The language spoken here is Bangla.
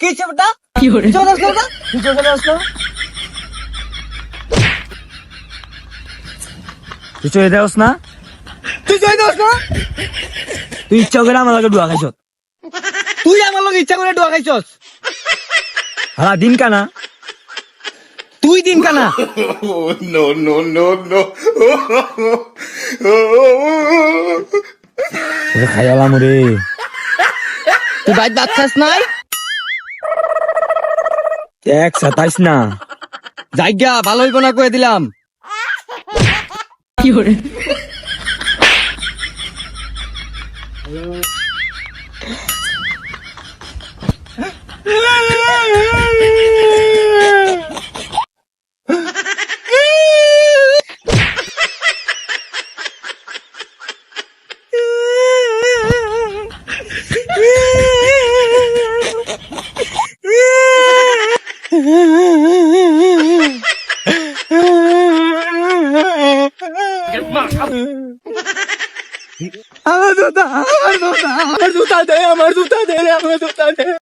কিছু তুই ইচ্ছা করে আমার ডুয়া খাইছ তুই আমার লগে ইচ্ছা করে ডুয়া খাইছস হ্যাঁ দিন কানা তুই দিন কানা নো নো নো নো খাইয়ালাম রে। তুই বাইর ভাত খাস নাই? এক সাতাইশ না। জায়গা ভালো হইব না কয়ে দিলাম। আমার জুতা আমার জুতা আমার জুতা দে আমার জুতা দে আমার জুতা দে।